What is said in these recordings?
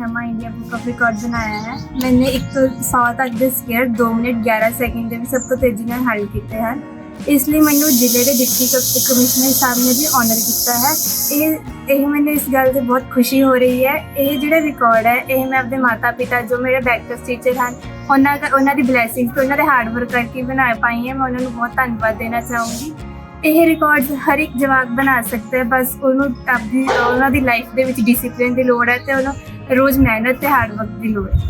ਨਵਾਂ India book of record ਬਣਾਇਆ ਹੈ। ਮੈਨੇ ਇੱਕ ਤੋਂ 100 ਤੱਕ ਦੇ ਸਕੇਅਰ 2 ਮਿੰਟ 11 ਸੈਕਿੰਡ ਦੇ ਵਿੱਚ ਸਭ ਤੋਂ ਤੇਜ਼ੀ ਨਾਲ ਹੱਲ ਕੀਤੇ ਹਨ। ਇਸ ਲਈ ਮੈਨੂੰ ਜ਼ਿਲ੍ਹੇ ਦੇ ਡਿਪਟੀ ਕ- ਕਮਿਸ਼ਨਰ ਸਾਹਿਬ ਨੇ ਵੀ ਆਨਰ ਕੀਤਾ ਹੈ। ਇਹ ਇਹ ਮੈਨੂੰ ਇਸ ਗੱਲ ਤੇ ਬਹੁਤ ਖੁਸ਼ੀ ਹੋ ਰਹੀ ਹੈ। ਇਹ ਜਿਹੜਾ ਰਿਕਾਰਡ ਹੈ, ਇਹ ਮੈਂ ਆਪਣੇ ਮਾਤਾ ਪਿਤਾ ਜੋ ਮੇਰੇ ਬੈਕਟਸ ਟੀਚਰ ਹਨ, ਉਹਨਾਂ ਦਾ, ਉਹਨਾਂ ਦੀ ਬਲੇਸਿੰਗਸ ਤੇ ਉਹਨਾਂ ਦੇ ਹਾਰਡ ਵਰਕ ਕਰਕੇ ਬਣਾ ਪਾਈ ਹੈ। ਮੈਂ ਉਹਨਾਂ ਨੂੰ ਬਹੁਤ ਧੰਨਵਾਦ ਦੇਣਾ ਚਾਹੂੰਗੀ। ਇਹ ਰਿਕਾਰਡ ਹਰ ਇੱਕ ਜਵਾਕ ਬਣਾ ਸਕਦਾ ਹੈ। ਬਸ ਉਹਨੂੰ ਆਪਣੀ ਉਹਨਾਂ ਦੀ ਲਾਈਫ ਦੇ ਵਿੱਚ ਡਿਸਪਲਿਨ ਦੀ ਲੋੜ ਹੈ ਤੇ ਉਹਨੂੰ ਰੋਜ਼ ਮਿਹਨਤ ਤੇ ਹਾਰਡ ਵਰਕ ਦੀ ਲੋੜ ਹੈ।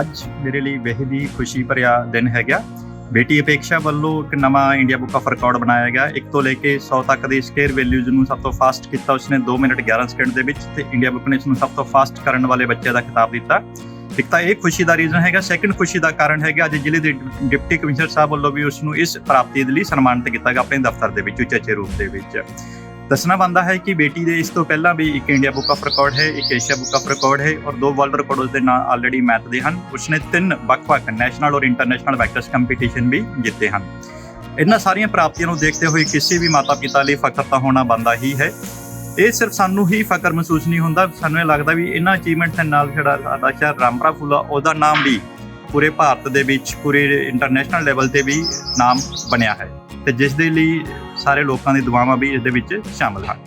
ਅੱਜ ਮੇਰੇ ਲਈ ਬੇਹਦ ਹੀ ਖੁਸ਼ੀ ਭਰਿਆ ਦਿਨ ਹੈਗਾ। ਬੇਟੀ ਅਪੇਕਸ਼ਾ ਵੱਲੋਂ ਇੱਕ ਨਵਾਂ ਇੰਡੀਆ ਬੁੱਕ ਆਫ ਰਿਕਾਰਡ ਬਣਾਇਆ ਗਿਆ। 1 ਤੋਂ ਲੈ ਕੇ 100 ਤੱਕ ਦੀ ਸਕੇਅਰ ਵੈਲਿਊਜ਼ ਨੂੰ ਸਭ ਤੋਂ ਫਾਸਟ ਕੀਤਾ ਉਸਨੇ 2 ਮਿੰਟ 11 ਸਕਿੰਟ ਦੇ ਵਿੱਚ ਤੇ ਇੰਡੀਆ ਬੁੱਕ ਨੇ ਇਸ ਨੂੰ ਸਭ ਤੋਂ ਫਾਸਟ ਕਰਨ ਵਾਲੇ ਬੱਚੇ ਦਾ ਖਿਤਾਬ ਦਿੱਤਾ। ਇੱਕ ਤਾਂ ਇਹ ਖੁਸ਼ੀ ਦਾ ਰੀਜ਼ਨ ਹੈਗਾ। ਸੈਕੰਡ ਖੁਸ਼ੀ ਦਾ ਕਾਰਨ ਹੈਗਾ, ਅੱਜ ਜ਼ਿਲ੍ਹੇ ਦੇ ਡਿਪਟੀ ਕਮਿਸ਼ਨਰ ਸਾਹਿਬ ਵੱਲੋਂ ਵੀ ਉਸ ਨੂੰ ਇਸ ਪ੍ਰਾਪਤੀ ਦੇ ਲਈ ਸਨਮਾਨਿਤ ਕੀਤਾ ਗਿਆ, ਆਪਣੇ ਦਫ਼ਤਰ ਦੇ ਵਿੱਚ ਉਚੇਚੇ ਰੂਪ ਦੇ ਵਿੱਚ। ਦੱਸਣਾ ਬੰਦਾ ਹੈ ਕਿ ਬੇਟੀ ਦੇ ਇਸ ਤੋਂ ਪਹਿਲਾਂ ਵੀ ਇੱਕ ਇੰਡੀਆ ਬੁੱਕ ਆਫ ਰਿਕਾਰਡ ਹੈ, ਇੱਕ ਏਸ਼ੀਆ ਬੁੱਕ ਆਫ ਰਿਕਾਰਡ ਹੈ ਔਰ ਦੋ ਵਰਲਡ ਰਿਕਾਰਡ ਉਸ ਦੇ ਨਾਲ ਆਲਰੇਡੀ ਮੈਥ ਦੇ ਹਨ। ਉਸਨੇ ਤਿੰਨ ਵੱਖ-ਵੱਖ ਨੈਸ਼ਨਲ ਔਰ ਇੰਟਰਨੈਸ਼ਨਲ ਵੈਕਟਰਸ ਕੰਪੀਟੀਸ਼ਨ ਵੀ ਜਿੱਤੇ ਹਨ। ਇਹਨਾਂ ਸਾਰੀਆਂ ਪ੍ਰਾਪਤੀਆਂ ਨੂੰ ਦੇਖਦੇ ਹੋਏ ਕਿਸੇ ਵੀ ਮਾਤਾ-ਪਿਤਾ ਲਈ ਫਖਰ ਤਾਂ ਹੋਣਾ ਬੰਦਾ ਹੀ ਹੈ। ਇਹ ਸਿਰਫ ਸਾਨੂੰ ਹੀ ਫਖਰ ਮਹਿਸੂਸ ਨਹੀਂ ਹੁੰਦਾ। ਸਾਨੂੰ ਇਹ ਲੱਗਦਾ ਵੀ ਇਹਨਾਂ ਅਚੀਵਮੈਂਟਸ ਦੇ ਨਾਲ ਜਿਹੜਾ ਸਾਡਾ ਸ਼ਹਿਰ ਰਾਮਪੁਰਾ ਫੁੱਲਾ ਉਹਦਾ ਨਾਮ ਵੀ ਪੂਰੇ ਭਾਰਤ ਦੇ ਵਿੱਚ, ਪੂਰੇ ਇੰਟਰਨੈਸ਼ਨਲ ਲੈਵਲ ਤੇ ਵੀ ਨਾਮ ਬਣਿਆ ਹੈ। ਤੇ ਜਿਸ ਦੇ ਲਈ ਸਾਰੇ ਲੋਕਾਂ ਦੀ ਦੁਆਵਾਂ ਵੀ ਇਸ ਦੇ ਵਿੱਚ ਸ਼ਾਮਲ ਹਨ।